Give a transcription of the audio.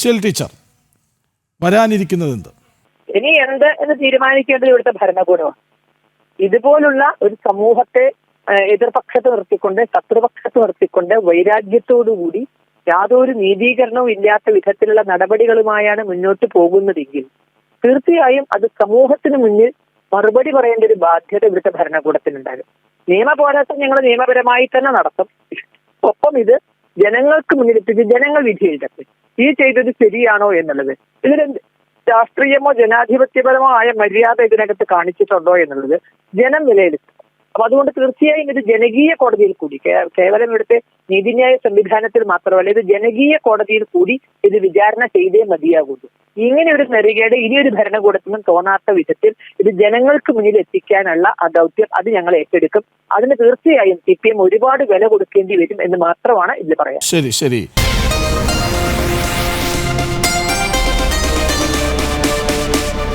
Shail teacher വരാനിരിക്കുന്നത് എന്ത് ഇനി എന്ത് എന്ന് തീരുമാനിക്കേണ്ടത് ഇവിടുത്തെ ഭരണകൂടമാണ്. ഇതുപോലുള്ള ഒരു സമൂഹത്തെ എതിർപക്ഷത്ത് നിർത്തിക്കൊണ്ട് ശത്രുപക്ഷത്ത് നിർത്തിക്കൊണ്ട് വൈരാഗ്യത്തോടുകൂടി യാതൊരു നീതീകരണവും ഇല്ലാത്ത വിധത്തിലുള്ള നടപടികളുമായാണ് മുന്നോട്ട് പോകുന്നതെങ്കിൽ തീർച്ചയായും അത് സമൂഹത്തിന് മുന്നിൽ മറുപടി പറയേണ്ട ഒരു ബാധ്യത ഇവിടുത്തെ ഭരണകൂടത്തിനുണ്ടാകും. നിയമ പോരാട്ടം ഞങ്ങൾ നിയമപരമായി തന്നെ നടത്തും. ഒപ്പം ഇത് ജനങ്ങൾക്ക് മുന്നിലെത്തിച്ച് ജനങ്ങൾ വിധി ഈ ചെയ്തത് ശരിയാണോ എന്നുള്ളത്. ഇതിന് രാഷ്ട്രീയമോ ജനാധിപത്യപരമോ ആയ മര്യാദ ഇതിനകത്ത് കാണിച്ചിട്ടുണ്ടോ എന്നുള്ളത് ജനം വിലയിരുത്തും. അപ്പൊ അതുകൊണ്ട് തീർച്ചയായും ഇത് ജനകീയ കോടതിയിൽ കൂടി കേവലം ഇവിടുത്തെ നീതിന്യായ സംവിധാനത്തിൽ മാത്രമല്ല ഇത് ജനകീയ കോടതിയിൽ കൂടി ഇത് വിചാരണ ചെയ്തേ മതിയാകുള്ളൂ. ഇങ്ങനെ ഒരു നെറികേട് ഇനിയൊരു ഭരണകൂടത്തിനും തോന്നാത്ത വിധത്തിൽ ഇത് ജനങ്ങൾക്ക് മുന്നിൽ എത്തിക്കാനുള്ള ആ ദൗത്യം അത് ഞങ്ങൾ ഏറ്റെടുക്കും. അതിന് തീർച്ചയായും സി ഒരുപാട് വില കൊടുക്കേണ്ടി വരും എന്ന് മാത്രമാണ് ഇതിൽ പറയാൻ ശരി ശരി.